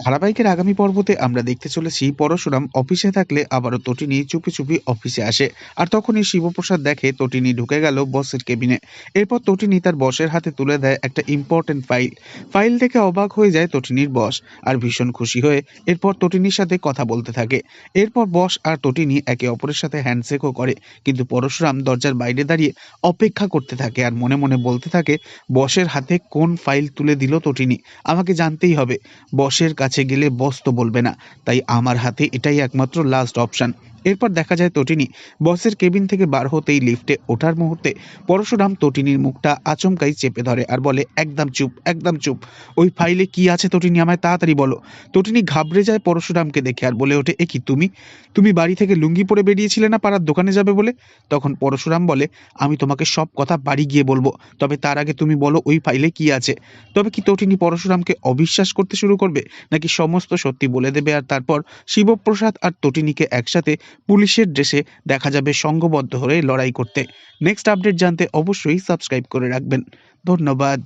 ধারাবাহিকের আগামী পর্বতে আমরা দেখতে চলেছি পরশুরাম অফিসে থাকলে আবারও তটিনী চুপি চুপি অফিসে আসে। আর তখনই শিবপ্রসাদ দেখে তটিনী ঢুকে গেল বসের কেবিনে এরপর তটিনী তার বসের হাতে তুলে দেয় একটা ইম্পর্টেন্ট ফাইল ফাইল দেখে অবাক হয়ে যায় তটিনীর বস আর ভীষণ খুশি হয়ে এরপর তটিনীর সাথে কথা বলতে থাকে। এরপর বস আর তটিনী একে অপরের সাথে হ্যান্ডশেকও করে। কিন্তু পরশুরাম দরজার বাইরে দাঁড়িয়ে অপেক্ষা করতে থাকে আর মনে মনে বলতে থাকে, বসের হাতে কোন ফাইল তুলে দিল তটিনী? আমাকে জানতেই হবে। বসের কাছে গেলে বস্ত বলবে না। তাই আমার হাতে এটাই একমাত্র লাস্ট অপশন এরপর দেখা যায় তটিনী বসের কেবিন থেকে বার হতেই লিফটে ওঠার মুহূর্তে পরশুরাম তটিনীর মুখটা আচমকাই চেপে ধরে আর বলে, একদম চুপ একদম চুপ। ওই ফাইলে কি আছে তটিনী আমায় তাড়াতাড়ি বলো। তটিনী ঘাবড়ে যায় পরশুরামকে দেখে আর বলে ওঠে, এ কি তুমি? তুমি বাড়ি থেকে লুঙ্গি পরে বেরিয়েছিলে না পাড়ার দোকানে যাবে বলে? তখন পরশুরাম বলে, আমি তোমাকে সব কথা বাড়ি গিয়ে বলব, তবে তার আগে তুমি বলো ওই ফাইলে কি আছে? তবে কি তটিনী পরশুরামকে অবিশ্বাস করতে শুরু করবে, নাকি সমস্ত সত্যি বলে দেবে? আর তারপর শিবপ্রসাদ আর তটিনীকে একসাথে পুলিশের ড্রেসে দেখা যাবে সংঘবদ্ধ হয়ে লড়াই করতে। নেক্সট আপডেট জানতে অবশ্যই সাবস্ক্রাইব করে রাখবেন। ধন্যবাদ।